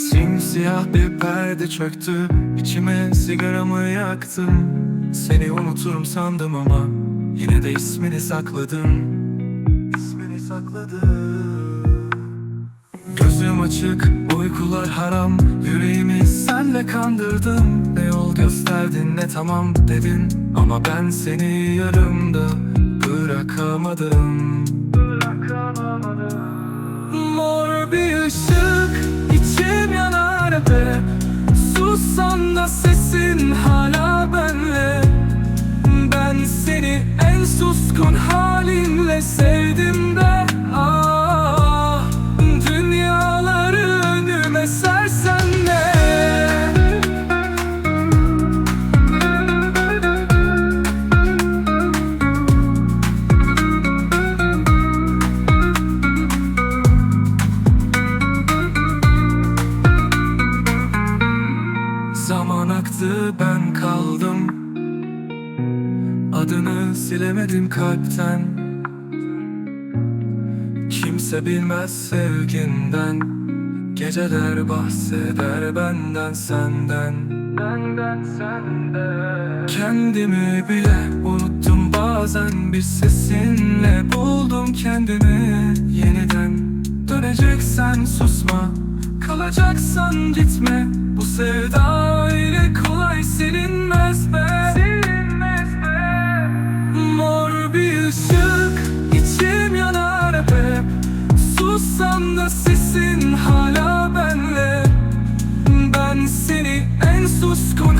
Siyah bir perde çöktü İçime sigaramı yaktım Seni unuturum sandım ama Yine de ismini sakladım. İsmini sakladım. Gözüm açık, uykular haram Yüreğimi senle kandırdım. Ne yol gösterdin ne tamam dedin Ama ben seni yarımda bırakamadım. Mor suskun halinle sevdim de ah Dünyaları önüme sersen de. Zaman aktı ben Adını silemedim kalpten. Kimse bilmez sevginden. Geceler bahseder benden senden. Benden senden Kendimi bile unuttum. Bazen Bir sesinle buldum kendimi. Yeniden Döneceksen susma. Kalacaksan gitme. Bu sevda öyle kolay silinmez be Sussam da sesin hala benle. Ben seni en suskun